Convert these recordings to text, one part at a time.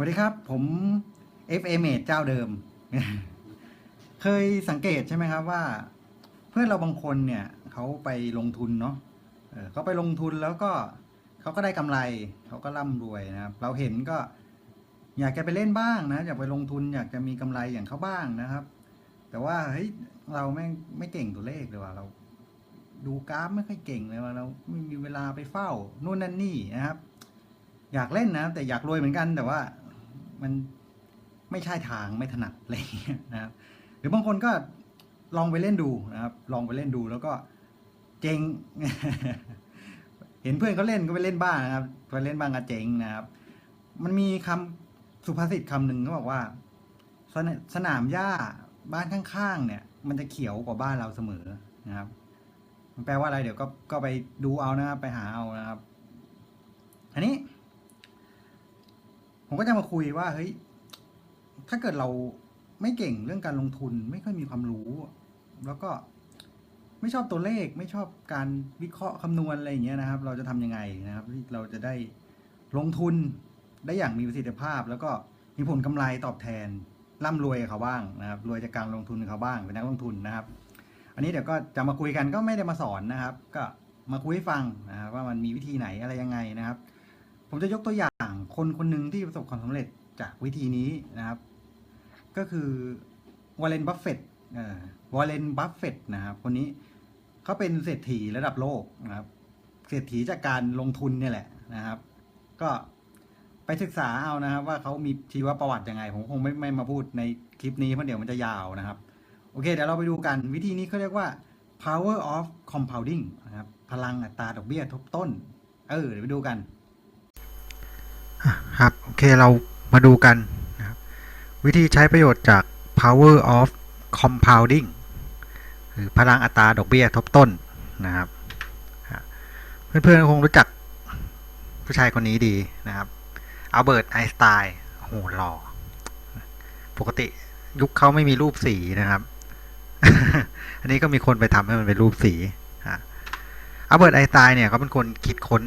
วัสดีครับ ผม FA m a t e เจ้าเดิม เคยสังเกตใช่ไหมครับว่า เพื่อนเราบางคนเนี่ยเขาไปลงทุนเนาะเขาไปลงทุนแล้วก็เขาก็ได้กำไร เขาก็ร่ำรวยนะครับ เราเห็นก็อยากจะไปเล่นบ้างนะ อยากไปลงทุนอยากจะมีกำไรอย่างเขาบ้างนะครับ แต่ว่าเฮ้ยเราไม่งไม่เก่งตัวเลขเลยว่ะเรา ดูกราฟไม่ค่อยเก่งเลยว่าเราไม่มีเวลาไปเฝ้านู่นนั่นนี่นะครับ อยากเล่นนะแต่อยากรวยเหมือนกันแต่ว่า มันไม่ใช่ทางไม่ถนัดอะไรอย่างเงี้ยนะครับ หรือบางคนก็ลองไปเล่นดูนะครับ ลองไปเล่นดูแล้วก็เจ๊งเห็นเพื่อนเขาเล่นก็ไปเล่นบ้างนะครับไปเล่นบ้างก็เจ๊งนะครับ มันมีคำสุภาษิตคำหนึ่งเขาบอกว่าสนสนามหญ้าบ้านข้างๆเนี่ย มันจะเขียวกว่าบ้านเราเสมอนะครับ มันแปลว่าอะไรเดี๋ยวก็ก็ไปดูเอานะครับ ไปหาเอานะครับ อันนี้ ผมก็จะมาคุยว่าเฮ้ยถ้าเกิดเราไม่เก่งเรื่องการลงทุนไม่ค่อยมีความรู้ แล้วก็ไม่ชอบตัวเลข ไม่ชอบการวิเคราะห์คำนวณอะไรอย่างเงี้ยนะครับ เราจะทำยังไงนะครับที่เราจะได้ลงทุนได้อย่างมีประสิทธิภาพ แล้วก็มีผลกำไรตอบแทนร่ำรวยเขาบ้างนะครับรวยจากการลงทุนเขาบ้างเป็นนักลงทุนนะครับ อันนี้เดี๋ยวก็จะมาคุยกันก็ไม่ได้มาสอนนะครับ ก็มาคุยให้ฟังนะครับว่ามันมีวิธีไหนอะไรยังไงนะครับ ผมจะยกตัวอย่าง คนคนหนึ่งที่ประสบความสำเร็จจากวิธีนี้นะครับ ก็คือวอลเลนบัฟเฟตวอลเลนบัฟเฟตนะครับ คนนี้เขาเป็นเศรษฐีระดับโลกนะครับ เศรษฐีจากการลงทุนเนี่ยแหละนะครับ ก็ไปศึกษาเอานะครับ ว่าเขามีชีวประวัติยังไง ผมคงไม่ไม่มาพูดในคลิปนี้เพราะเดี๋ยวมันจะยาวนะครับ โอเคเดี๋ยวเราไปดูกันวิธีนี้เขาเรียกว่า power of compounding นะครับ พลังอัตราดอกเบี้ยทบต้น เออ เดี๋ยวไปดูกัน ครับ โอเคเรามาดูกันนะครับวิธีใช้ประโยชน์จาก power of compounding หรือพลังอัตราดอกเบี้ยทบต้นนะครับ เพื่อนๆคงรู้จักผู้ชายคนนี้ดีนะครับอัลเบิร์ตไอน์สไตน์โอ้โหหล่อ ปกติยุคเขาไม่มีรูปสีนะครับ อันนี้ก็มีคนไปทำให้มันเป็นรูปสีอัลเบิร์ตไอน์สไตน์เนี่ยเขาเป็นคนคิดค้น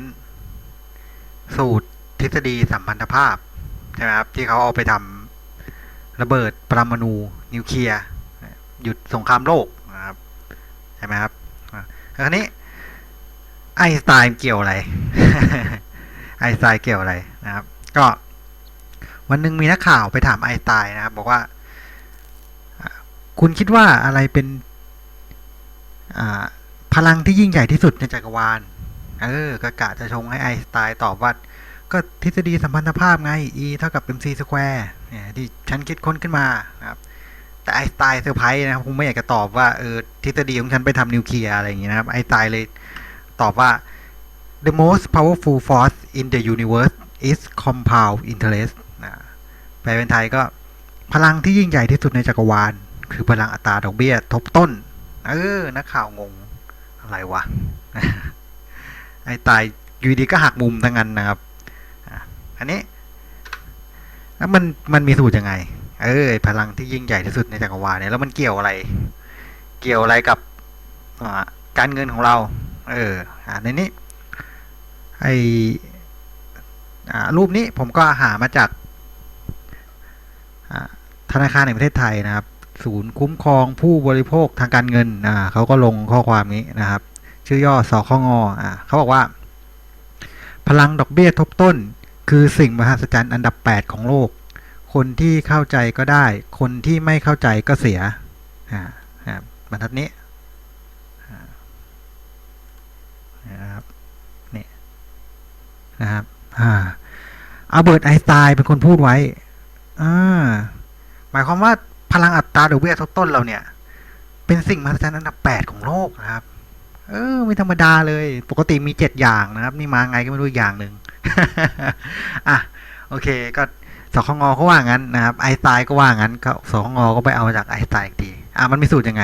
สูตร ทฤษฎีสัมพันธภาพใช่ไหมครับที่เขาเอาไปทำระเบิดปรมาณูนิวเคลียร์หยุดสงครามโลกนะครับใช่ไหมครับแล้วคราวนี้ไอน์สไตน์เกี่ยวอะไรไอน์สไตน์เกี่ยวอะไรนะครับ ก็วันหนึ่งมีนักข่าวไปถามไอน์สไตน์นะครับ บอกว่า คุณคิดว่าอะไรเป็นพลังที่ยิ่งใหญ่ที่สุดในจักรวาลเออก็กะจะชงให้ไอน์สไตน์ตอบว่า ก็ทฤษฎีสัมพันธภาพไง E เท่ากับ mc square เนี่ยที่ฉันคิดค้นขึ้นมานะครับ แต่ไอสไตน์เซอร์ไพรส์นะครับคงไม่อยากจะตอบว่าเออทฤษฎีของฉันไปทำนิวเคลียร์อะไรอย่างเงี้ยนะครับ ไอสไตน์เลยตอบว่า the most powerful force in the universe is compound interest นะแปลเป็นไทยก็พลังที่ยิ่งใหญ่ที่สุดในจักรวาล คือพลังอัตราดอกเบี้ยทบต้น เออ นักข่าวงง อะไรวะ ไอน์สไตน์อยู่ดีก็หักมุมทั้งนั้นนะครับ อันนี้ แล้วมันมันมีสูตรยังไง เออพลังที่ยิ่งใหญ่ที่สุดในจักรวาลเนี่ยแล้วมันเกี่ยวอะไร เกี่ยวอะไรกับการเงินของเรา เอออ่าในนี้ไอรูปนี้ผมก็หามาจากธนาคารแห่งประเทศไทยนะครับ ศูนย์คุ้มครองผู้บริโภคทางการเงินอ่าเขาก็ลงข้อความนี้นะครับ ชื่อย่อสคงอ่าเขาบอกว่า พลังดอกเบี้ยทบต้น คือสิ่งมหัศจรรย์อันดับ 8 ของโลก คนที่เข้าใจก็ได้ คนที่ไม่เข้าใจก็เสียบรรทัดนี้นะครับนี่นะครับอาเบิร์ตไอน์สไตน์เป็นคนพูดไว้หมายความว่าพลังอัตราดอเบี้ยทบต้นเราเนี่ย เป็นสิ่งมหัศจรรย์อันดับ 8 ของโลกนะครับ เออ ไม่ธรรมดาเลย ปกติมีเจ็ดอย่างนะครับ นี่มาไงก็ไม่รู้อย่างหนึ่ง อะโอเคก็สคงเขาว่างั้นนะครับไอสไตน์ก็ว่างั้นก็สคงก็ไปเอาจากไอสไตน์อีกทีอะมันมีสูตรยังไง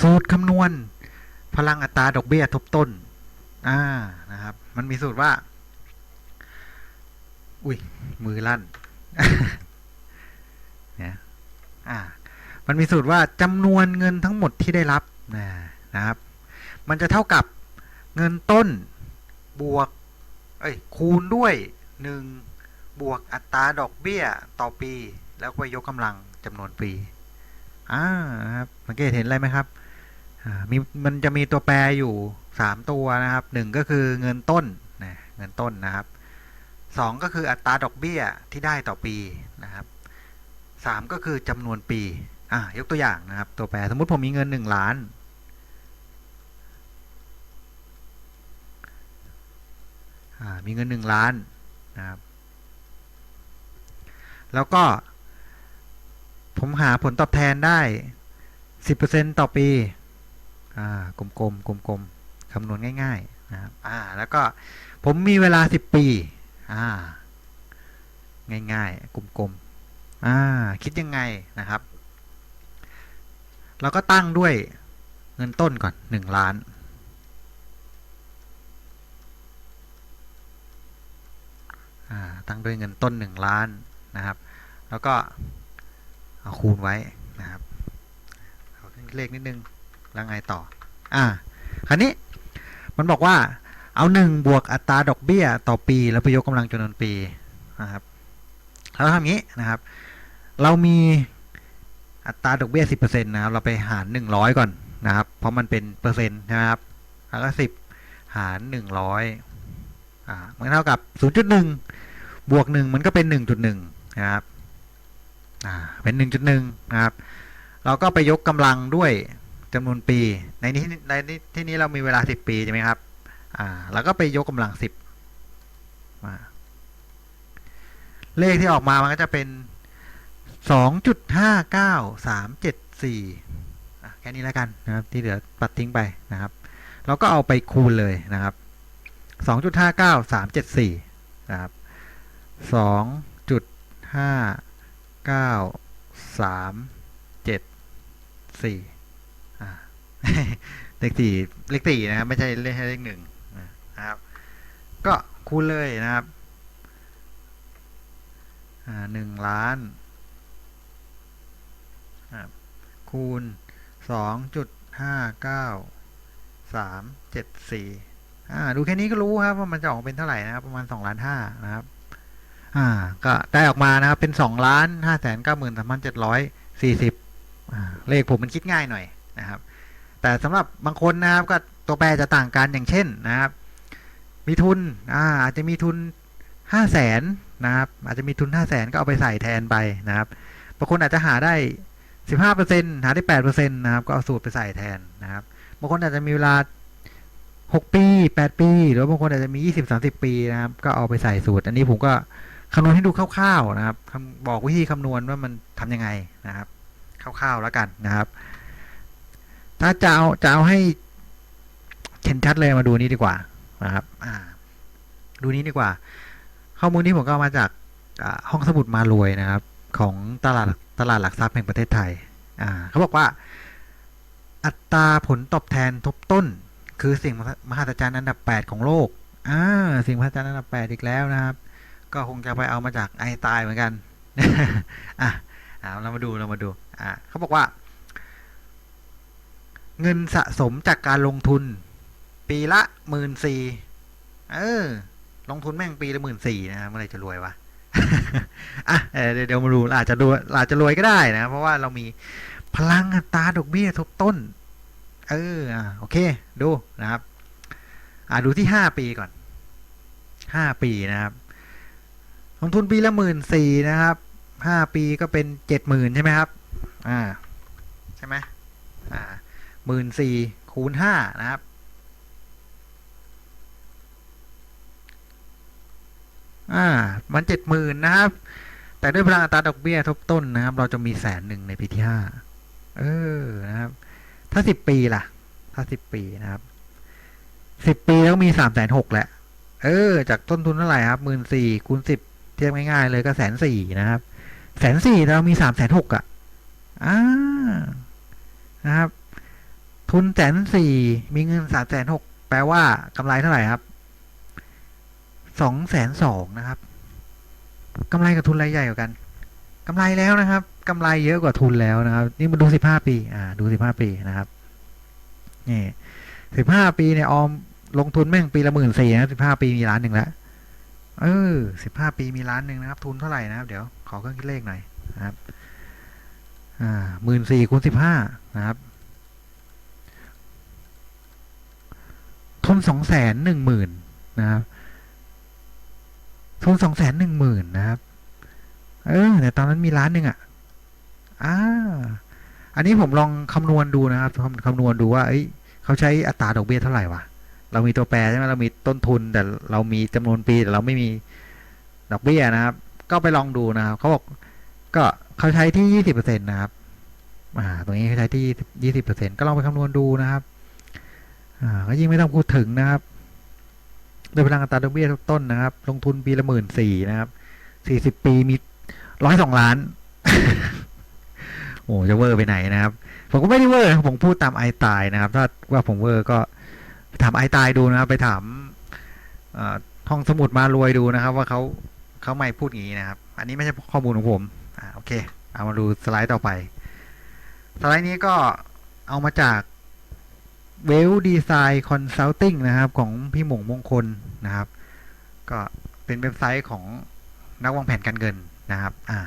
สูตรคำนวณ พลังอัตราดอกเบี้ยทบต้นอ่านะครับ มันมีสูตรว่า อุ้ยมือลั่นเนี่ยอ่ามันมีสูตรว่าจำนวนเงินทั้งหมดที่ได้รับนะนะครับ มันจะเท่ากับเงินต้นบวก เอ้ยคูณด้วยหนึ่งบวกอัตราดอกเบี้ยต่อปี แล้วก็ไปยกกำลังจำนวนปีอ่าครับสังเกตเห็นอะไรไหมครับมีมันจะมีตัวแปรอยู่สามตัวนะครับหนึ่งก็คือเงินต้นนะเงินต้นนะครับสองก็คืออัตราดอกเบี้ยที่ได้ต่อปีนะครับสามก็คือจำนวนปีอ่ายกตัวอย่างนะครับ ตัวแปรสมมุติผมมีเงินหนึ่งล้าน อ่า มีเงินหนึ่งล้านนะครับ แล้วก็ ผมหาผลตอบแทนได้สิบเปอร์เซ็นต่อปีอ่ากลมๆกลมๆคำนวณง่าย ๆ นะครับอ่าแล้วก็ผมมีเวลาสิบปีอ่าง่ายๆ กลมๆอ่าคิดยังไงนะครับ เราก็ตั้งด้วยเงินต้นก่อนหนึ่งล้าน อ่า ตั้งด้วยเงินต้นหนึ่งล้านนะครับ แล้วก็เอาคูณไว้นะครับเอาเลขนิดนึงแล้วไงต่ออ่าคราวนี้มันบอกว่าเอาหนึ่งบวกอัตราดอกเบี้ยต่อปีแล้วไปยกกำลังจำนวนปีนะครับเราทำงี้นะครับ เรามีอัตราดอกเบี้ยสิบเปอร์เซ็นต์นะครับ เราไปหารหนึ่งร้อยก่อนนะครับ เพราะมันเป็นเปอร์เซ็นต์ใช่ไหมครับ แล้วก็สิบหารหนึ่งร้อยอ่ามันเท่ากับศูนย์จุดหนึ่ง บวกหนึ่งมันก็เป็นหนึ่งจุดหนึ่งนะครับอ่าเป็นหนึ่งจุดหนึ่งนะครับ เราก็ไปยกกำลังด้วยจำนวนปี ในนี้ในนี้ที่นี้เรามีเวลาสิบปีใช่ไหมครับอ่าแล้วก็ไปยกกำลังสิบมาเลขที่ออกมามันก็จะเป็นสองจุดห้าเก้าสามเจ็ดสี่แค่นี้แล้วกันนะครับที่เหลือปัดทิ้งไปนะครับ เราก็เอาไปคูณเลยนะครับสองจุดห้าเก้าสามเจ็ดสี่นะครับ สองจุดห้าเก้าสามเจ็ดสี่เลขสี่เลขสี่นะครับ ไม่ใช่เลขเลขหนึ่งนะครับ ก็คูณเลยนะครับหนึ่งล้านคูณสองจุดห้าเก้าสามเจ็ดสี่ดูแค่นี้ก็รู้ครับว่ามันจะออกเป็นเท่าไหร่นะครับ ประมาณสองล้านห้านะครับ อ่าก็ได้ออกมานะครับเป็นสองล้านห้าแสนเก้าหมื่นสามพันเจ็ดร้อยสี่สิบเลขผมมันคิดง่ายหน่อยนะครับ แต่สำหรับบางคนนะครับก็ตัวแปรจะต่างกันอย่างเช่นนะครับ มีทุนอ่าอาจจะมีทุนห้าแสนนะครับ อาจจะมีทุนห้าแสนก็เอาไปใส่แทนไปนะครับบางคนอาจจะหาได้สิบห้าเปอร์เซ็นหาได้แปดเปอร์เซ็นนะครับ ก็เอาสูตรไปใส่แทนนะครับบางคนอาจจะมีเวลาหกปีแปดปี หรือบางคนอาจจะมียี่สิบสามสิบปีนะครับ ก็เอาไปใส่สูตร อันนี้ผมก็ คำนวณให้ดูคร่าวๆนะครับบอกวิธีคำนวณว่ามันทำยังไงนะครับคร่าวๆแล้วกันนะครับ ถ้าจะเอาจะเอาให้เห็นชัดเลยมาดูนี้ดีกว่านะครับดูนี้ดีกว่า ข้อมูลนี้ผมก็เอามาจากห้องสมุดมารวยนะครับ ของตลาดตลาดหลักทรัพย์แห่งประเทศไทยเขาบอกว่าอัตราผลตอบแทนทบต้น คือสิ่งมหัศจรรย์อันดับ 8 ของโลกอ่าสิ่งมหัศจรรย์อันดับ 8 อีกแล้วนะครับ ก็คงจะไปเอามาจากไอตน์เหมือนกันอะเรามาดูเรามาดูอ่าเขาบอกว่า เงินสะสมจากการลงทุน ปีละหมื่นสี่เออ ลงทุนแม่งปีละหมื่นสี่นะเมื่อไหรจะรวยวะอะเออเดี๋ยวมาดูอาจจะรวยอาจจะรวยก็ได้นะ เพราะว่าเรามีพลังตาดอกเบี้ยทบต้น เออโอเค ดูนะครับ อ่าดูที่ห้าปีก่อนห้าปีนะครับ ลงทุนปีละหมื่นสี่นะครับห้าปีก็เป็นเจ็ดหมื่นใช่ไหมครับ อ่า ใช่ไหมอ่าหมื่นสี่คูณห้านะครับ อ่า มันเจ็ดหมื่นนะครับ แต่ด้วยพลังอัตราดอกเบี้ยทบต้นนะครับ เราจะมีแสนหนึ่งในปีที่ห้าเออ นะครับ ถ้าสิบปีล่ะ ถ้าสิบปีนะครับ สิบปีแล้วมีสามแสนหกแหละ เออ จากต้นทุนเท่าไหร่ครับหมื่นสี่คูณสิบ เทียบง่ายๆเลยก็แสนสี่นะครับแสนสี่เรามีสามแสนหกอะอ่านะครับ ทุนแสนสี่มีเงินสามแสนหกแปลว่ากำไรเท่าไหร่ครับสองแสนสองนะครับกำไรกับทุนรายใหญ่กว่ากันกำไรแล้วนะครับกำไรเยอะกว่าทุนแล้วนะครับ นี่มาดูสิบห้าปี อ่า ดูสิบห้าปีนะครับนี่สิบห้าปีเนี่ยออมลงทุนแม่งปีละหมื่นสี่นะสิบห้าปีมีล้านหนึ่งแล้ว เออสิบห้าปีมีล้านหนึ่งนะครับ ทุนเท่าไหร่นะครับ เดี๋ยวขอเครื่องคิดเลขหน่อยนะครับอ่าหมื่นสี่คูณสิบห้านะครับ ทุนสองแสนหนึ่งหมื่นนะครับ ทุนสองแสนหนึ่งหมื่นนะครับ เออแต่ตอนนั้นมีล้านหนึ่งอะอ่าอันนี้ผมลองคำนวณดูนะครับคำคำนวณดูว่า เอ้ยเขาใช้อัตราดอกเบี้ยเท่าไหร่วะ เรามีตัวแปรใช่ไหมเรามีต้นทุน แต่เรามีจำนวนปีแต่เราไม่มีดอกเบี้ยนะครับ ก็ไปลองดูนะครับเขาบอกก็เขาใช้ที่ยี่สิบเปอร์เซ็นต์นะครับอ่าตรงนี้เขาใช้ที่ยี่สิบเปอร์เซ็นต์ก็ลองไปคำนวณดูนะครับอ่าก็ยิ่งไม่ต้องพูดถึงนะครับโดยพลังอัตราดอกเบี้ยทุกต้นนะครับ ลงทุนปีละหมื่นสี่นะครับสี่สิบปีมีร้อยสองล้าน โอ้จะเวอร์ไปไหนนะครับ ผมก็ไม่ได้เวอร์ผมพูดตามไอตายนะครับ ถ้าว่าผมเวอร์ก็ ถามไอตายดูนะครับ ไปถามอ่อห้องสมุดมารวยดูนะครับ ว่าเขาเขาไม่พูดอย่างนี้นะครับ อันนี้ไม่ใช่ข้อมูลของผมอ่าโอเค เอามาดูสไลด์ต่อไป สไลด์นี้ก็เอามาจากเวลดีไซน์คอนซัลทิงนะครับ ของพี่หมงมงคลนะครับ ก็เป็นเว็บไซต์ของนักวางแผนการเงินนะครับ อ่า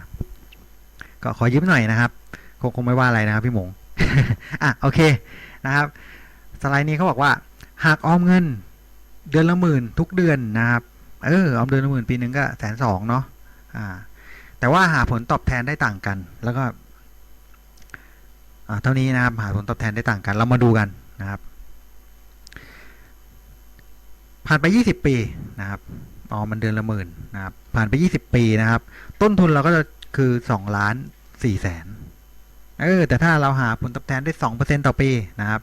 ก็ขอยืมหน่อยนะครับ คงคงไม่ว่าอะไรนะครับ พี่หมง อะโอเคนะครับ สไลด์นี้เขาบอกว่า หากออมเงิน เดือนละหมื่นทุกเดือนนะครับ เออออมเดือนละหมื่นปีหนึ่งก็แสนสองเนาะอ่า แต่ว่าหาผลตอบแทนได้ต่างกัน แล้วก็เท่านี้นะครับหาผลตอบแทนได้ต่างกัน เรามาดูกันนะครับ ผ่านไป 20 ปีนะครับออมมันเดือนละหมื่นนะครับ ผ่านไป 20 ปีนะครับ ต้นทุนเราก็จะคือ2ล้าน4แสนเออแต่ถ้าเราหาผลตอบแทนได้2%ต่อปีนะครับ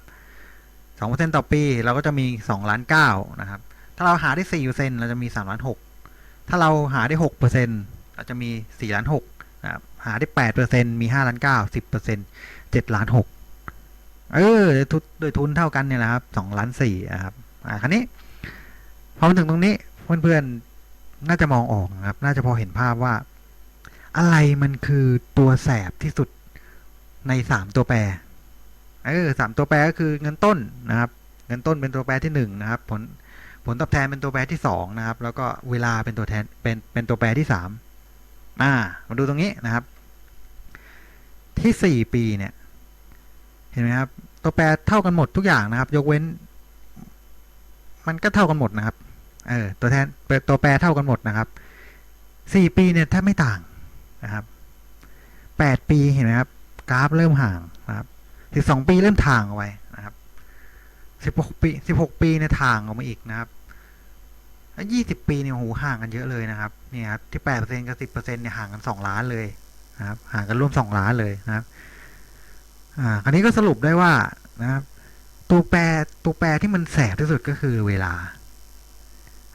2%ต่อปีเราก็จะมี2ล้าน9นะครับ ถ้าเราหาได้ 4%เราจะมี3ล้าน6ถ้าเราหาได้ 6%เราจะมี4ล้าน6นะครับหาได้ 8%มี5ล้าน9 10% 7ล้าน6เออโดยทุนโดยทุนเท่ากันเนี่ยนะครับ2ล้าน4นะครับอ่าคราวนี้พอมาถึงตรงนี้เพื่อนๆ น่าจะมองออกนะครับ น่าจะพอเห็นภาพว่า อะไรมันคือตัวแสบที่สุดในสามตัวแปร เออสามตัวแปรก็คือเงินต้นนะครับ เงินต้นเป็นตัวแปรที่หนึ่งนะครับ ผลผลตอบแทนเป็นตัวแปรที่สองนะครับ แล้วก็เวลาเป็นตัวแทนเป็นเป็นตัวแปรที่สามอ่ามาดูตรงนี้นะครับ ที่สี่ปีเนี่ย เห็นไหมครับ ตัวแปรเท่ากันหมดทุกอย่างนะครับ ยกเว้น มันก็เท่ากันหมดนะครับ เออ ตัวแทนตัวแปรเท่ากันหมดนะครับสี่ปีเนี่ยแทบไม่ต่างนะครับแปดปีเห็นไหมครับ กราฟเริ่มห่างนะครับ สิบสองปีเริ่มทางออกไปนะครับสิบหกปีสิบหกปีเนี่ยทางออกมาอีกนะครับยี่สิบปีเนี่ยโหห่างกันเยอะเลยนะครับเนี่ยครับที่แปดเปอร์เซ็นกับสิบเปอร์เซ็นเนี่ยห่างกันสองล้านเลยนะครับห่างกันร่วมสองล้านเลยนะครับอ่าคราวนี้ก็สรุปได้ว่านะครับ ตัวแปรตัวแปรที่มันแสบที่สุดก็คือเวลา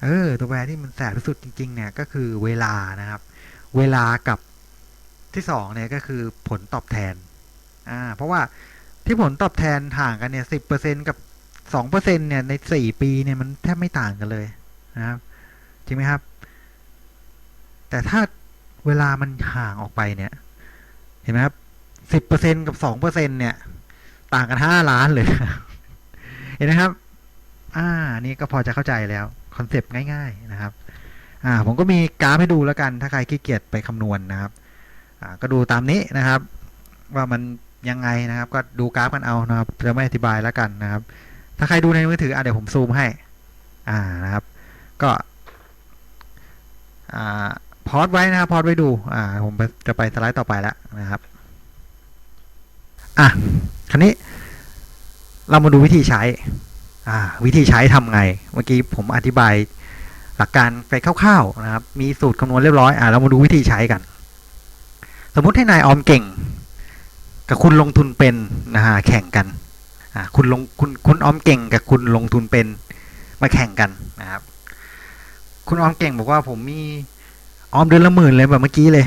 เออ ตัวแปรที่มันแสบที่สุดจริง ๆ เนี่ยก็คือเวลานะครับ เวลากับที่สองเนี่ยก็คือผลตอบแทนอ่าเพราะว่า ที่ผลตอบแทนห่างกันเนี่ยสิบเปอร์เซ็นกับสองเปอร์เซ็นเนี่ยในสี่ปีเนี่ยมันแทบไม่ต่างกันเลยนะครับจริงไหมครับ แต่ถ้าเวลามันห่างออกไปเนี่ย เห็นไหมครับสิบเปอร์เซ็นกับสองเปอร์เซ็นเนี่ย ต่างกันห้าล้านเลย เห็นไหมครับ อ่านี่ก็พอจะเข้าใจแล้วคอนเซปต์ง่าย ๆนะครับ อ่า ผมก็มีกราฟให้ดูแล้วกัน ถ้าใครขี้เกียจไปคำนวณนะครับ อ่า ก็ดูตามนี้นะครับ ว่ามัน ยังไงนะครับ ก็ดูกราฟกันเอานะครับ จะไม่อธิบายแล้วกันนะครับ ถ้าใครดูในมือถืออะเดี๋ยวผมซูมให้ อ่านะครับ ก็อ่าพอดไว้นะครับพอดไว้ดูอ่าผมจะไปสไลด์ต่อไปแล้วนะครับอะคราวนี้เรามาดูวิธีใช้อ่าวิธีใช้ทำไง เมื่อกี้ผมอธิบายหลักการไปคร่าวๆนะครับ มีสูตรคำนวณเรียบร้อยอ่าเรามาดูวิธีใช้กัน สมมุติให้นายออมเก่ง กับคุณลงทุนเป็นนะฮะแข่งกันคุณลงคุณคุณออมเก่งกับคุณลงทุนเป็นมาแข่งกันนะครับ คุณออมเก่งบอกว่าผมมีออมเดือนละหมื่นเลยแบบเมื่อกี้เลย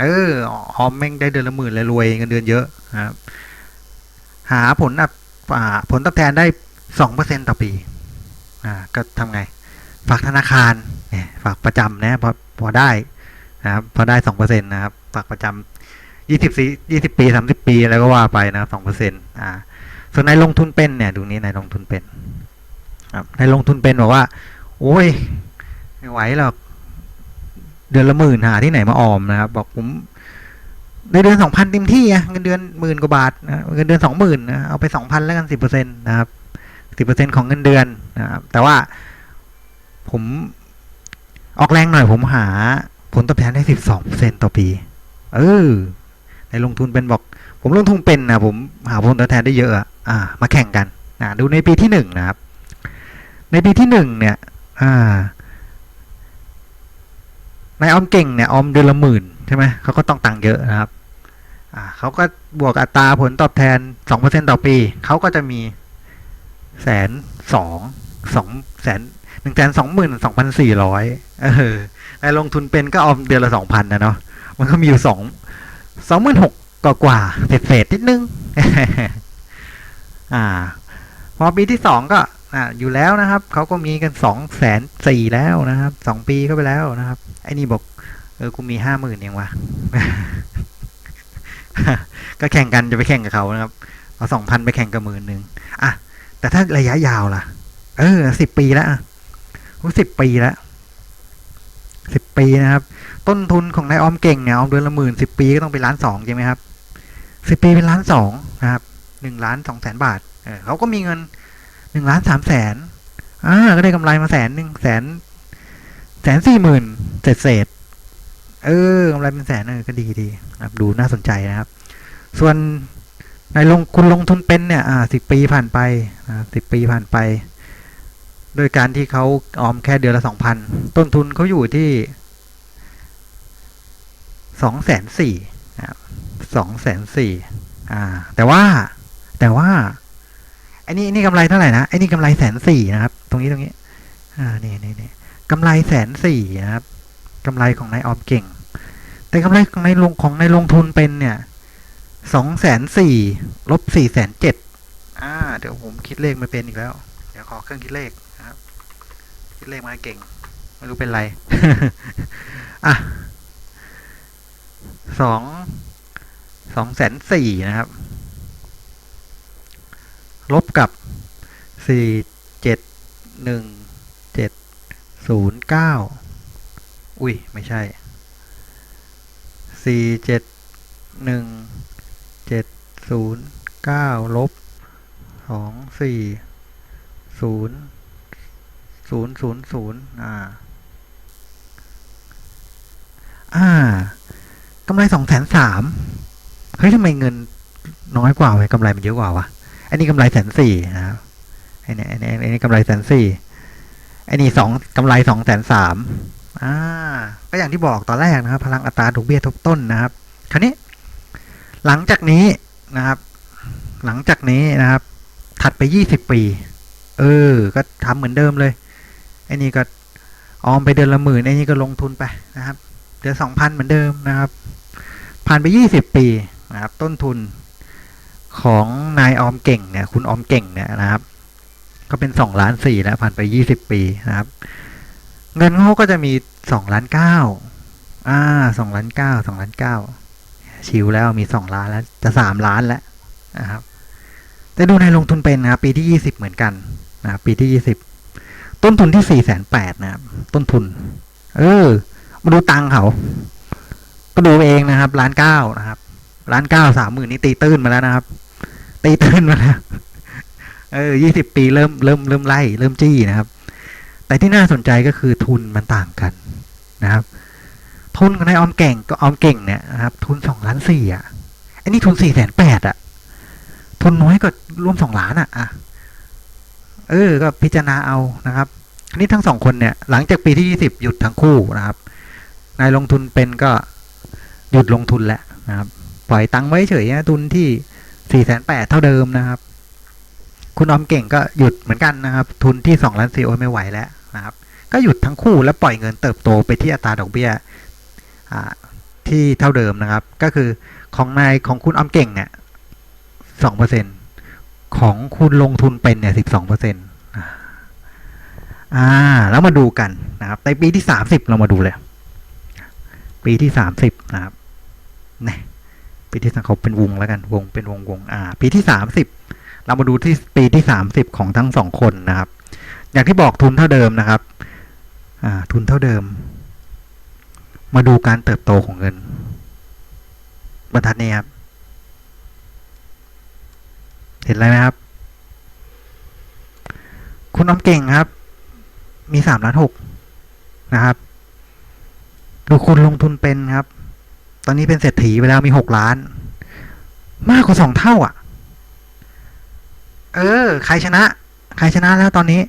เออออมแม่งได้เดือนละหมื่นเลยรวยเงินเดือนเยอะนะครับ หาผลอับอ่าผลตอบแทนได้สองเปอร์เซ็นต่อปีอ่าก็ทำไง ฝากธนาคารเนี่ยฝากประจำนะพอพอได้นะครับพอได้สองเปอร์เซ็นต์นะครับ ฝากประจำ ยี่สิบสี่ยี่สิบปีสามสิบปีแล้วก็ว่าไปนะสองเปอร์เซ็นต์อ่า ส่วนในลงทุนเป็นเนี่ย ดูนี้ในลงทุนเป็นครับในลงทุนเป็นบอกว่า โอ้ยไม่ไหวหรอกเดือนละหมื่นหาที่ไหนมาออมนะครับ บอกผมในเดือนสองพันเต็มที่อะเงินเดือนหมื่นกว่าบาทนะเงินเดือนสองหมื่นนะเอาไปสองพันแล้วกันสิบเปอร์เซ็นต์นะครับสิบเปอร์เซ็นต์ของเงินเดือนนะครับแต่ว่าผมออกแรงหน่อยผมหาผลตอบแทนได้สิบสองเปอร์เซ็นต์ต่อปี เออ ในลงทุนเป็นบอกผมลงทุนเป็นนะผมหาผลตอบแทนได้เยอะอ่ามาแข่งกันนะดูในปีที่หนึ่งนะครับ ในปีที่หนึ่งเนี่ยอ่าในออมเก่งเนี่ยออมเดือนละหมื่นใช่ไหมเขาก็ต้องตังค์เยอะนะครับอ่าเขาก็บวกอัตราผลตอบแทนสองเปอร์เซ็นต่อปีเขาก็จะมีแสนสองสองแสนหนึ่งแสนสองหมื่นสองพันสี่ร้อยเออในลงทุนเป็นก็ออมเดือนละสองพันนะเนาะมันก็มีอยู่สอง สองหมื่นหกกว่ากว่าเศษเศษนิดนึง อ่า พอปีที่สองก็อ่าอยู่แล้วนะครับเขาก็มีกันสองแสนสี่แล้วนะครับสองปีก็ไปแล้วนะครับ ไอ้นี่บอก เออกูมีห้าหมื่นเองวะก็แข่งกันจะไปแข่งกับเขานะครับเอาสองพันไปแข่งกับหมื่นหนึ่งอะแต่ถ้าระยะยาวล่ะ เออสิบปีแล้วอะสิบปีแล้วสิบปีนะครับ ต้นทุนของนายออมเก่งเนี่ยออมเดือนละหมื่นสิบปีก็ต้องเป็นล้านสองใช่ไหมครับสิบปีเป็นล้านสองนะครับหนึ่งล้านสองแสนบาทเเขาก็มีเงินหนึ่งล้านสามแสนอ่าก็ได้กำไรมาแสนหนึ่งแสนแสนสี่หมื่นเศษเศษเออกำไรเป็นแสนเออก็ดีดีครับดูน่าสนใจนะครับ ส่วนในลงคุณลงทุนเป็นเนี่ยอ่าสิบปีผ่านไปอ่าสิบปีผ่านไป โดยการที่เขาออมแค่เดือนละสองพันต้นทุนเขาอยู่ที่ สองแสนสี่สองแสนสี่แต่ว่าแต่ว่าไอ้นี่นี่กำไรเท่าไหร่นะไอ้นี่กำไรแสนสี่นะครับ ตรงนี้ตรงนี้อ่านี่นี่นี่กำไรแสนสี่นะครับกำไรของนายออมเก่ง แต่กำไรของนายลงของนายลงทุนเป็นเนี่ยสองแสนสี่ลบสี่แสนเจ็ดอ่าเดี๋ยวผมคิดเลขไม่เป็นอีกแล้ว เดี๋ยวขอเครื่องคิดเลขนะครับ คิดเลขมาเก่ง ไม่รู้เป็นไร อะ สองสองแสนสี่นะครับ ลบกับสี่เจ็ดหนึ่งเจ็ดศูนย์เก้าอุ้ย ไม่ใช่สี่เจ็ดหนึ่งเจ็ดศูนย์เก้าลบสองสี่ศูนย์ศูนย์ศูนย์ศูนย์อ่า อ่า กำไรสองแสนสามเฮ้ยทำไมเงินน้อยกว่าเว้กำไรมันเยอะกว่าวะอันนี้กำไรแสนสี่นะครับไอ้นี่ไอ้นี่ไอ้นี่กำไรแสนสี่ไอ้นี่สองกำไรสองแสนสามอ่าก็อย่างที่บอกตอนแรกนะครับ พลังอัตราดอกเบี้ยทบต้นนะครับ คราวนี้ หลังจากนี้นะครับ หลังจากนี้นะครับ ถัดไปยี่สิบปี เออ ก็ทำเหมือนเดิมเลยไอ้นี่ก็ออมไปเดือนละหมื่นไอ้นี่ก็ลงทุนไปนะครับเดือนสองพันเหมือนเดิมนะครับ ผ่านไปยี่สิบปีนะครับต้นทุนของนายออมเก่งเนี่ยคุณออมเก่งเนี่ยนะครับ ก็เป็นสองล้านสี่แล้วผ่านไปยี่สิบปีนะครับ เงินเขาก็จะมีสองล้านเก้าอ่าสองล้านเก้าสองล้านเก้าชิวแล้วมีสองล้านแล้วจะสามล้านแล้วนะครับแต่ดูในลงทุนเป็นนะครับ ปีที่ยี่สิบเหมือนกันนะครับปีที่ยี่สิบต้นทุนที่สี่แสนแปดนะครับ ต้นทุน เออ มาดูตังเขา ก็ดูเองนะครับล้านเก้านะครับล้านเก้าสามหมื่นนี่ตีตื้นมาแล้วนะครับ ตีตื้นมาแล้วเออยี่สิบปีเริ่มเริ่มเริ่มไล่เริ่มจี้นะครับ แต่ที่น่าสนใจก็คือทุนมันต่างกันนะครับ ทุนของนายออมเก่งก็ออมเก่งเนี่ยนะครับ ทุนสองล้านสี่อะอันนี้ทุนสี่แสนแปดอะ ทุนน้อยก็ร่วมสองล้านอะอะเออ ก็พิจารณาเอานะครับอันนี้ทั้งสองคนเนี่ย หลังจากปีที่ยี่สิบหยุดทั้งคู่นะครับ นายลงทุนเป็นก็ หยุดลงทุนแล้วนะครับ ปล่อยตังไว้เฉยนะทุนที่สี่แสนแปดเท่าเดิมนะครับ คุณออมเก่งก็หยุดเหมือนกันนะครับ ทุนที่สองล้านสี่โอ้ยไม่ไหวแล้วนะครับ ก็หยุดทั้งคู่แล้วปล่อยเงินเติบโตไปที่อัตราดอกเบี้ยที่เท่าเดิมนะครับ ก็คือของนายของคุณออมเก่งเนี่ยสองเปอร์เซ็นของคุณลงทุนเป็นเนี่ยสิบสองเปอร์เซ็นต์อ่า แล้วมาดูกันนะครับ ในปีที่สามสิบเรามาดูเลย ปีที่สามสิบนะครับ นี่ยปีที่สามเขาเป็นวงแล้วกันวงเป็นวงวงอ่าปีที่สามสิบเรามาดูที่ปีที่สามสิบของทั้งสองคนนะครับ อย่างที่บอกทุนเท่าเดิมนะครับอ่าทุนเท่าเดิม มาดูการเติบโตของเงิน บรรทัดนี้ครับ เห็นอะไรไหมครับ คุณน้ำเก่งครับ มีสามล้านหกนะครับดูคุณลงทุนเป็นครับ ตอนนี้เป็นเศรษฐีไปแล้วมีหกล้าน มากกว่าสองเท่าอะ เออ ใครชนะ ใครชนะแล้วตอนนี้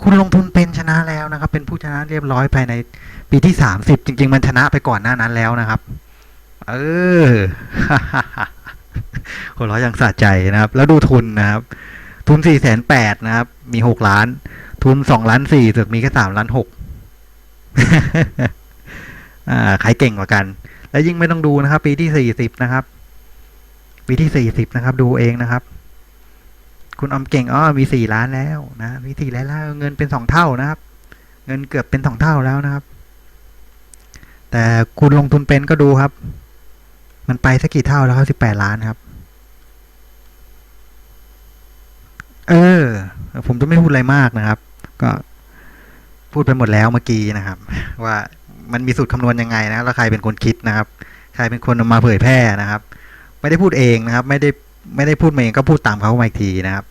คุณลงทุนเป็นชนะแล้วนะครับ เป็นผู้ชนะเรียบร้อยภายในปีที่สามสิบจริง ๆ มันชนะไปก่อนหน้านั้นแล้วนะครับ เออหัวเราะยังสะใจนะครับ แล้วดูทุนนะครับ ทุนสี่แสนแปดนะครับ มีหกล้าน ทุนสองล้านสี่ถึกมีแค่สามล้านหกอ่าใครเก่งกว่ากัน แล้วยิ่งไม่ต้องดูนะครับ ปีที่สี่สิบนะครับ ปีที่สี่สิบนะครับ ดูเองนะครับ คุณออมเก่งอ๋อมีสี่ล้านแล้วนะมีสี่ล้านแล้วเงินเป็นสองเท่านะครับ เงินเกือบเป็นสองเท่าแล้วนะครับ แต่คุณลงทุนเป็นก็ดูครับ มันไปสักกี่เท่าแล้วครับสิบแปดล้านครับ เออ ผมจะไม่พูดอะไรมากนะครับ ก็พูดไปหมดแล้วเมื่อกี้นะครับ ว่า มันมีสูตรคำนวณยังไงนะแล้วใครเป็นคนคิดนะครับ ใครเป็นคนมาเผยแพร่นะครับ ไม่ได้พูดเองนะครับ ไม่ได้ไม่ได้พูดมาเองก็พูดตามเขามาอีกทีนะครับ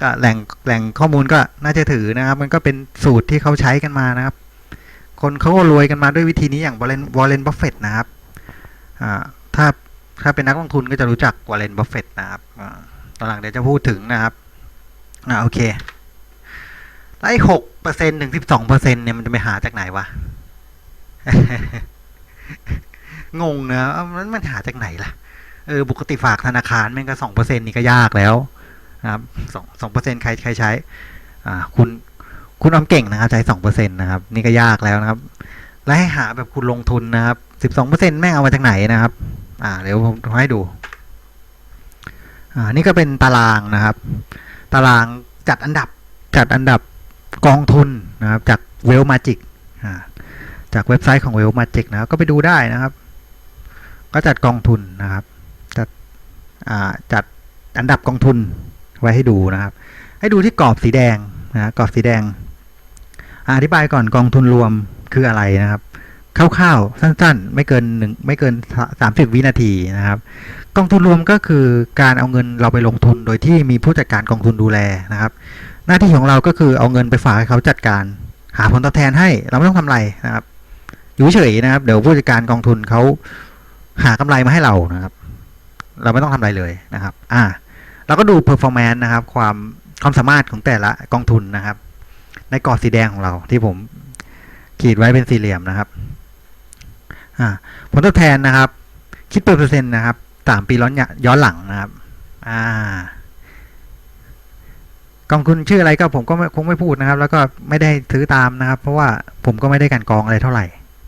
ก็แหล่งแหล่งข้อมูลก็น่าจะถือนะครับ มันก็เป็นสูตรที่เขาใช้กันมานะครับ คนเขาก็รวยกันมาด้วยวิธีนี้อย่างวอลเลนวอลเลนบัฟเฟตนะครับถ้าถ้าเป็นนักลงทุนก็จะรู้จักวอลเลนบัฟเฟตนะครับตอนหลังเดี๋ยวจะพูดถึงนะครับอ่าโอเค ไอ้หกเปอร์เซ็นถึงสิบสองเปอร์เซ็นเนี่ยมันจะไปหาจากไหนวะ งงนะเอ้ามันมันหาจากไหนล่ะ เออปกติฝากธนาคารแม่งก็สองเปอร์เซ็นนี่ก็ยากแล้วนะครับสองสองเปอร์เซ็นใครใครใช้ อ่า คุณคุณออมเก่งนะครับใช้สองเปอร์เซ็นนะครับ นี่ก็ยากแล้วนะครับ แล้วให้หาแบบคุณลงทุนนะครับสิบสองเปอร์เซ็นแม่งเอามาจากไหนนะครับ อ่าเดี๋ยวผมให้ดู อ่า นี่ก็เป็นตารางนะครับ ตารางจัดอันดับจัดอันดับ กองทุนนะครับจากเวลมาจิกจากเว็บไซต์ของเวลมาจิกนะครับก็ไปดูได้นะครับ ก็จัดกองทุนนะครับจัดอ่าจัดอันดับกองทุนไว้ให้ดูนะครับ ให้ดูที่กรอบสีแดงนะกรอบสีแดง อธิบายก่อนกองทุนรวมคืออะไรนะครับคร่าวๆสั้นๆ ไม่เกินหนึ่งไม่เกินสามสิบวินาทีนะครับ กองทุนรวมก็คือการเอาเงินเราไปลงทุนโดยที่มีผู้จัดการกองทุนดูแลนะครับ หน้าที่ของเราก็คือเอาเงินไปฝากให้เขาจัดการ หาผลตอบแทนให้เราไม่ต้องทำอะไรนะครับ อยู่เฉยนะครับ เดี๋ยวผู้จัดการกองทุนเขาหากำไรมาให้เรานะครับ เราไม่ต้องทำอะไรเลยนะครับ อ่า เราก็ดู performance นะครับ ความความสามารถของแต่ละกองทุนนะครับ ในกรอบสีแดงของเราที่ผมขีดไว้เป็นสี่เหลี่ยมนะครับ อ่า ผลตอบแทนนะครับ คิดเป็นเปอร์เซ็นต์นะครับสามปีย้อนย้อนหลังนะครับ อ่า กองทุนชื่ออะไรก็ผมก็คงไม่พูดนะครับ แล้วก็ไม่ได้ซื้อตามนะครับ เพราะว่าผมก็ไม่ได้กันกองอะไรเท่าไหร่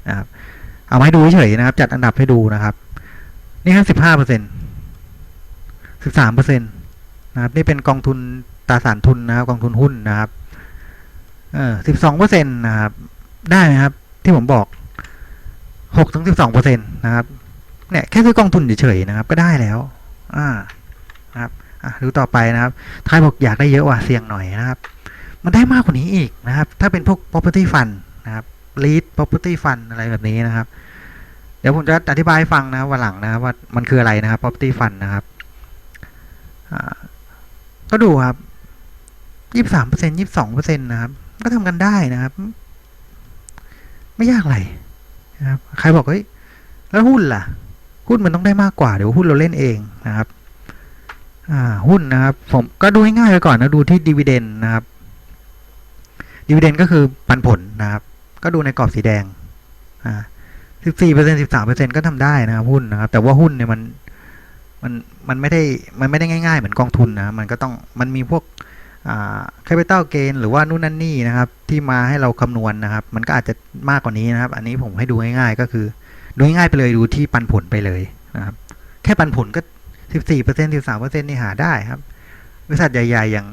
นะครับ เอามาให้ดูเฉยนะครับ จัดอันดับให้ดูนะครับ นี่ครับสิบห้าเปอร์เซ็นต์สิบสามเปอร์เซ็นตนะครับ นี่เป็นกองทุนตราสารทุนนะครับ กองทุนหุ้นนะครับ เออสิบสองเปอร์เซ็นต์นะครับ ได้ไหมครับ ที่ผมบอกหกถึงสิบสองเปอร์เซ็นต์นะครับ เนี่ยแค่ซื้อกองทุนเฉยๆนะครับ ก็ได้แล้ว อ่า อะดูต่อไปนะครับทายบอกอยากได้เยอะว่ะเสี่ยงหน่อยนะครับ มันได้มากกว่านี้อีกนะครับ ถ้าเป็นพวก property fund นะครับ lead property fund อะไรแบบนี้นะครับ เดี๋ยวผมจะอธิบายให้ฟังนะครับวันหลังนะครับว่ามันคืออะไรนะครับ property fund นะครับก็ดูครับยี่สิบสามเปอร์เซ็นยี่สิบสองเปอร์เซ็นต์นะครับ ก็ทำกันได้นะครับ ไม่ยากอะไรนะครับ ใครบอกเฮ้ยแล้วหุ้นล่ะ หุ้นมันต้องได้มากกว่า เดี๋ยวหุ้นเราเล่นเองนะครับ หุ้นนะครับ ผมก็ดูง่ายๆไปก่อนนะดูที่ดีเวเดนนะครับดีเวเดนก็คือปันผลนะครับ ก็ดูในกรอบสีแดงอ่าสิบสี่เปอร์เซ็นสิบสามเปอร์เซ็นก็ทำได้นะครับหุ้นนะครับ แต่ว่าหุ้นเนี่ยมันมันมันไม่ได้มันไม่ได้ง่าย ๆ เหมือนกองทุนนะมันก็ต้องมันมีพวกอ่า capital gain หรือว่านู่นนั่นนี่นะครับ ที่มาให้เราคำนวณนะครับ มันก็อาจจะมากกว่านี้นะครับ อันนี้ผมให้ดูง่ายๆก็คือ ดูง่ายๆไปเลยดูที่ปันผลไปเลยนะครับ แค่ปันผลก็ สิบสี่เปอร์เซ็นสิบสามเปอร์เซ็นนี่หาได้ครับ บริษัทใหญ่ ๆ อย่าง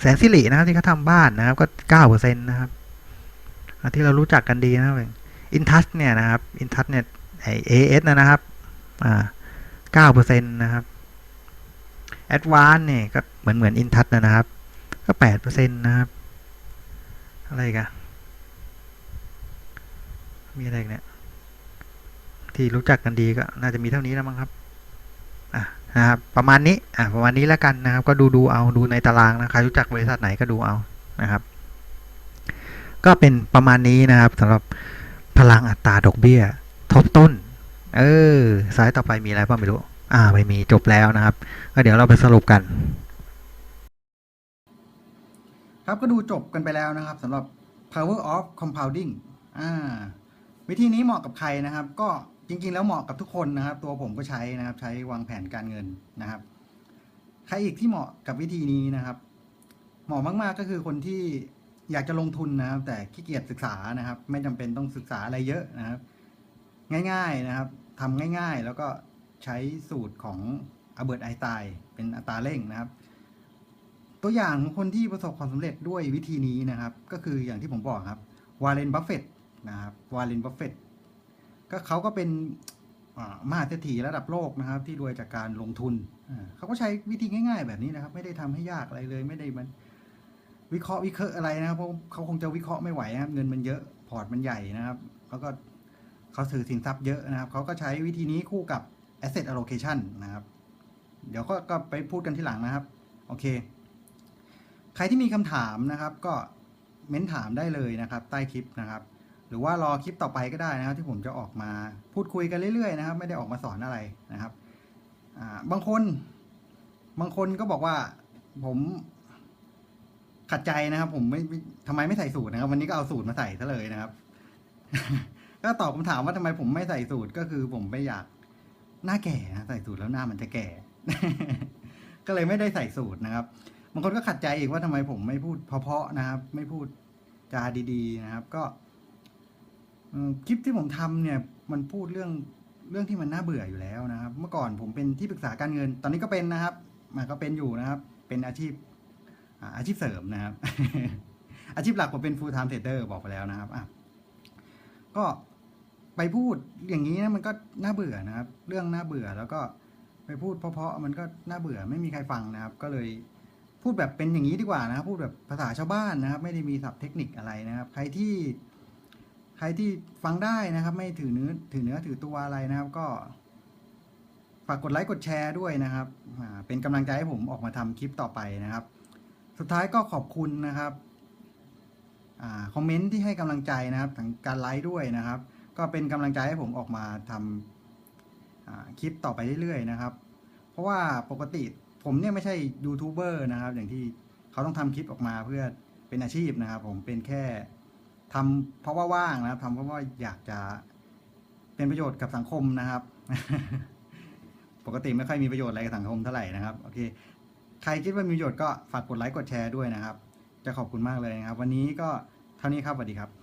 แสนสิรินะครับที่เขาทำบ้านนะครับก็เก้าเปอร์เซ็นต์นะครับ ที่เรารู้จักกันดีนะครับอินทัสเนี่ยนะครับอินทัสเนี่ยไอเอเอสนะครับอ่าเก้าเปอร์เซ็นต์นะครับแอดวานเนี่ยก็เหมือนเหมือนอินทัสนะครับ ก็แปดเปอร์เซ็นต์นะครับ อะไรกันมีอะไรอีกเนี่ย ที่รู้จักกันดีก็น่าจะมีเท่านี้แล้วมั้งครับ อะ นะครับประมาณนี้อะประมาณนี้แล้วกันนะครับ ก็ดูดูเอาดูในตารางนะใครรู้จักบริษัทไหนก็ดูเอานะครับ ก็เป็นประมาณนี้นะครับสำหรับพลังอัตราดอกเบี้ย ทบต้น เออสายต่อไปมีอะไรบ้างไม่รู้ อ่าไม่มีจบแล้วนะครับ ก็เดี๋ยวเราไปสรุปกัน ครับก็ดูจบกันไปแล้วนะครับสำหรับ power of compounding อ่าวิธีนี้เหมาะกับใครนะครับ ก็ จริง ๆ แล้วเหมาะกับทุกคนนะครับ ตัวผมก็ใช้นะครับ ใช้วางแผนการเงินนะครับ ใครอีกที่เหมาะกับวิธีนี้นะครับ เหมาะมาก ๆ ก็คือคนที่อยากจะลงทุนนะครับ แต่ขี้เกียจศึกษานะครับ ไม่จำเป็นต้องศึกษาอะไรเยอะนะครับ ง่าย ๆนะครับทำง่าย ๆ แล้วก็ใช้สูตรของอเบิร์ตไอตน์เป็นอัตราเร่งนะครับ ตัวอย่างของคนที่ประสบความสำเร็จด้วยวิธีนี้นะครับ ก็คืออย่างที่ผมบอกครับวาเลนบัฟเฟตนะครับวาเลนบัฟเฟต ก็เขาก็เป็นมหาเศรษฐีระดับโลกนะครับ ที่รวยจากการลงทุนเขาก็ใช้วิธีง่าย ๆ แบบนี้นะครับ ไม่ได้ทำให้ยากอะไรเลยไม่ได้มัน วิเคราะห์วิเคราะห์อะไรนะครับเพราะเขาคงจะวิเคราะห์ไม่ไหวนะครับเงินมันเยอะพอร์ตมันใหญ่นะครับ แล้วก็เขาถือสินทรัพย์เยอะนะครับเขาก็ใช้วิธีนี้คู่กับ asset allocation นะครับ เดี๋ยวก็ก็ไปพูดกันที่หลังนะครับ โอเค ใครที่มีคำถามนะครับ ก็เม้นถามได้เลยนะครับ ใต้คลิปนะครับ หรือว่ารอคลิปต่อไปก็ได้นะครับ ที่ผมจะออกมาพูดคุยกันเรื่อยๆนะครับ ไม่ได้ออกมาสอนอะไรนะครับบางคนบางคนก็บอกว่าผมขัดใจนะครับ ผมไม่ทำไมไม่ใส่สูตรนะครับ วันนี้ก็เอาสูตรมาใส่ซะเลยนะครับ ก็ตอบคำถามว่าทำไมผมไม่ใส่สูตรก็คือผมไม่อยากหน้าแก่นะใส่สูตรแล้วหน้ามันจะแก่ ก็เลยไม่ได้ใส่สูตรนะครับบางคนก็ขัดใจอีกว่าทำไมผมไม่พูดเพาะๆนะครับ ไม่พูดจาดี ๆ นะครับ ก็ คลิปที่ผมทำเนี่ยมันพูดเรื่องเรื่องที่มันน่าเบื่ออยู่แล้วนะครับ เมื่อก่อนผมเป็นที่ปรึกษาการเงิน ตอนนี้ก็เป็นนะครับมันก็เป็นอยู่นะครับ เป็นอาชีพอาอาชีพเสริมนะครับ อาชีพหลักผมเป็น full time trader บอกไปแล้วนะครับอะก็ไปพูดอย่างนี้นะมันก็น่าเบื่อนะครับ เรื่องน่าเบื่อแล้วก็ไปพูดเพราะๆมันก็น่าเบื่อไม่มีใครฟังนะครับ ก็เลยพูดแบบเป็นอย่างนี้ดีกว่านะครับ พูดแบบภาษาชาวบ้านนะครับ ไม่ได้มีศัพท์เทคนิคอะไรนะครับ ใครที่ ใครที่ฟังได้นะครับ ไม่ถือเนื้อถือเนื้อถือตัวอะไรนะครับ ก็ฝากกดไลค์กดแชร์ด้วยนะครับเป็นกำลังใจให้ผมออกมาทำคลิปต่อไปนะครับ สุดท้ายก็ขอบคุณนะครับอคอมเมนต์ที่ให้กำลังใจนะครับทั้งการไลค์ด้วยนะครับ ก็เป็นกำลังใจให้ผมออกมาทำอ่าคลิปต่อไปเรื่อยๆนะครับ เพราะว่าปกติผมเนี่ยไม่ใช่ยูทูบเบอร์นะครับ อย่างที่เขาต้องทำคลิปออกมาเพื่อเป็นอาชีพนะครับ ผมเป็นแค่ ทำเพราะว่าว่างนะครับทำเพราะว่าอยากจะเป็นประโยชน์กับสังคมนะครับ ปกติไม่ค่อยมีประโยชน์อะไรกับสังคมเท่าไหร่นะครับโอเคใครคิดว่ามีประโยชน์ก็ฝากกดไลค์กดแชร์ด้วยนะครับ จะขอบคุณมากเลยนะครับ วันนี้ก็เท่านี้ครับสวัสดีครับ